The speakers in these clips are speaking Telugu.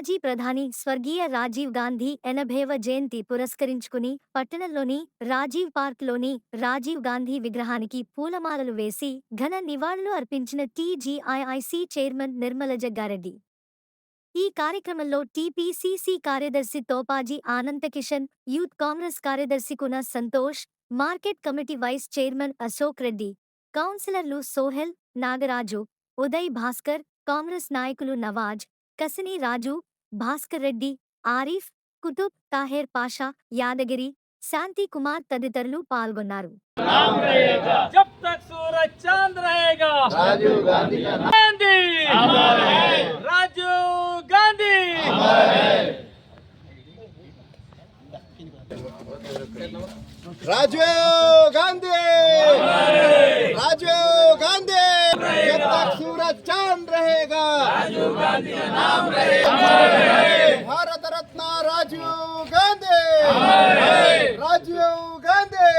మాజీ ప్రధాని స్వర్గీయ రాజీవ్ గాంధీ ఎనభైవ జయంతి పురస్కరించుకుని పట్టణంలోని రాజీవ్ పార్క్లోని రాజీవ్ గాంధీ విగ్రహానికి పూలమాలలు వేసి ఘన నివాళులు అర్పించిన టీజీఐఐసి చైర్మన్ నిర్మల జగ్గారెడ్డి. ఈ కార్యక్రమంలో టీపీసీసీ కార్యదర్శి తోపాజీ ఆనంతకిషన్ యూత్ కాంగ్రెస్ కార్యదర్శి Kuna Santosh market committee vice chairman Ashok Reddy కౌన్సిలర్లు సోహెల్ నాగరాజు ఉదయ్ భాస్కర్ కాంగ్రెస్ నాయకులు నవాజ్ కసిని రాజు భాస్కర్ రెడ్డి ఆరిఫ్ కుతుబ్ తాహేర్ పాషా యాదగిరి శాంతి కుమార్ తదితరులు పాల్గొన్నారు. రాజీవ్ గాంధీ! सूरज चाँद रहेगा। राजीव गांधी का नाम रहेगा भारत रत्न राजीव गांधी। राजीव गांधी।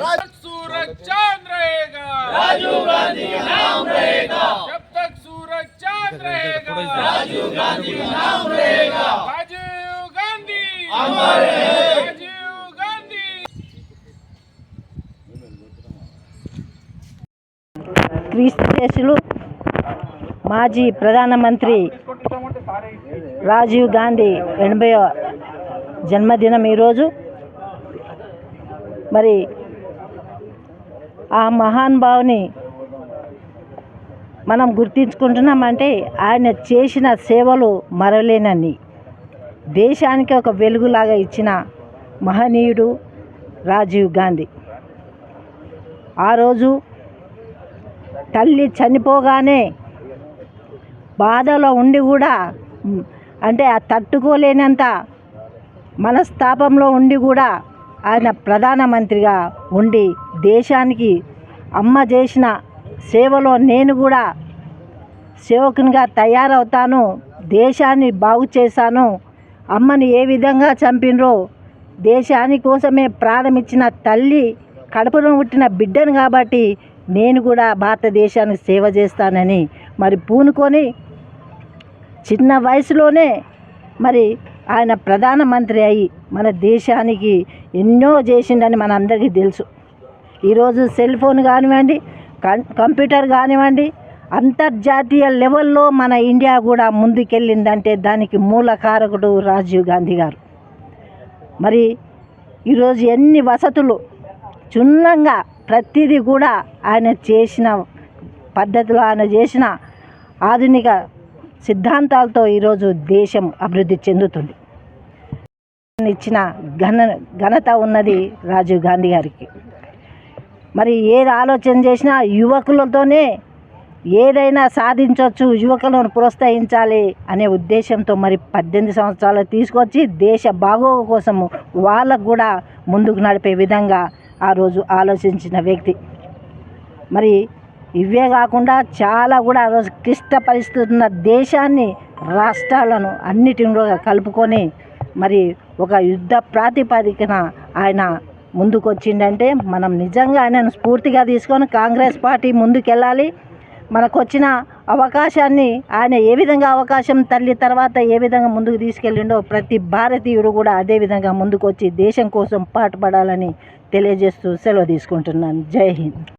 राज- सूरज चाँद रहेगा। राजीव गांधी का नाम रहेगा। जब तक सूरज चाँद रहेगा। राजीव गांधी का नाम रहेगा। राजीव गांधी। राजीव క్రీస్తులు మాజీ ప్రధానమంత్రి రాజీవ్ గాంధీ ఎనభై జన్మదినం ఈరోజు. మరి ఆ మహానుభావుని మనం గుర్తించుకుంటున్నామంటే ఆయన చేసిన సేవలు మరలేనని దేశానికి ఒక వెలుగులాగా ఇచ్చిన మహనీయుడు రాజీవ్ గాంధీ. ఆ రోజు తల్లి చనిపోగానే బాధలో ఉండి కూడా అంటే ఆ తట్టుకోలేనంత మనస్తాపంలో ఉండి కూడా ఆయన ప్రధానమంత్రిగా ఉండి దేశానికి అమ్మ చేసిన సేవలో నేను కూడా సేవకునిగా తయారవుతాను దేశాన్ని బాగు చేశాను అమ్మని ఏ విధంగా చంపినరో దేశాని కోసమే ప్రాణమిచ్చిన తల్లి కడుపును పుట్టిన బిడ్డను కాబట్టి నేను కూడా భారతదేశానికి సేవ చేస్తానని మరి పూనుకొని చిన్న వయసులోనే మరి ఆయన ప్రధానమంత్రి అయి మన దేశానికి ఎన్నో చేసిండని మనందరికీ తెలుసు. ఈరోజు సెల్ ఫోన్ కానివ్వండి కం- కంప్యూటర్ కానివ్వండి అంతర్జాతీయ లెవెల్లో మన ఇండియా కూడా ముందుకెళ్ళిందంటే దానికి మూల కారకుడు రాజీవ్ గాంధీ గారు. మరి ఈరోజు ఎన్ని వసతులు క్షుణ్ణంగా ప్రతిదీ కూడా ఆయన చేసిన పద్ధతిలో ఆయన చేసిన ఆధునిక సిద్ధాంతాలతో ఈరోజు దేశం అభివృద్ధి చెందుతుంది. ఇచ్చిన ఘన ఘనత ఉన్నది రాజీవ్ గాంధీ గారికి. మరి ఏది ఆలోచన చేసినా యువకులతోనే ఏదైనా సాధించవచ్చు యువకులను ప్రోత్సహించాలి అనే ఉద్దేశంతో మరి పద్దెనిమిది సంవత్సరాలు తీసుకొచ్చి దేశ బాగోగు కోసము వాళ్ళకు కూడా ముందుకు నడిపే విధంగా ఆ రోజు ఆలోచించిన వ్యక్తి. మరి ఇవే కాకుండా చాలా కూడా ఆ రోజు క్లిష్ట పరిస్థితున్న దేశాన్ని రాష్ట్రాలను అన్నిటిలో కలుపుకొని మరి ఒక యుద్ధ ప్రాతిపదికన ఆయన ముందుకొచ్చిండంటే మనం నిజంగా ఆయనను స్ఫూర్తిగా తీసుకొని కాంగ్రెస్ పార్టీ ముందుకెళ్ళాలి. మనకు వచ్చిన అవకాశాన్ని ఆయన ఏ విధంగా అవకాశం తల్లి తర్వాత ఏ విధంగా ముందుకు తీసుకెళ్ళిండో ప్రతి భారతీయుడు కూడా అదే విధంగా ముందుకు వచ్చి దేశం కోసం పాటుపడాలని తెలియజేస్తూ సెలవు తీసుకుంటున్నాను. జై హింద్.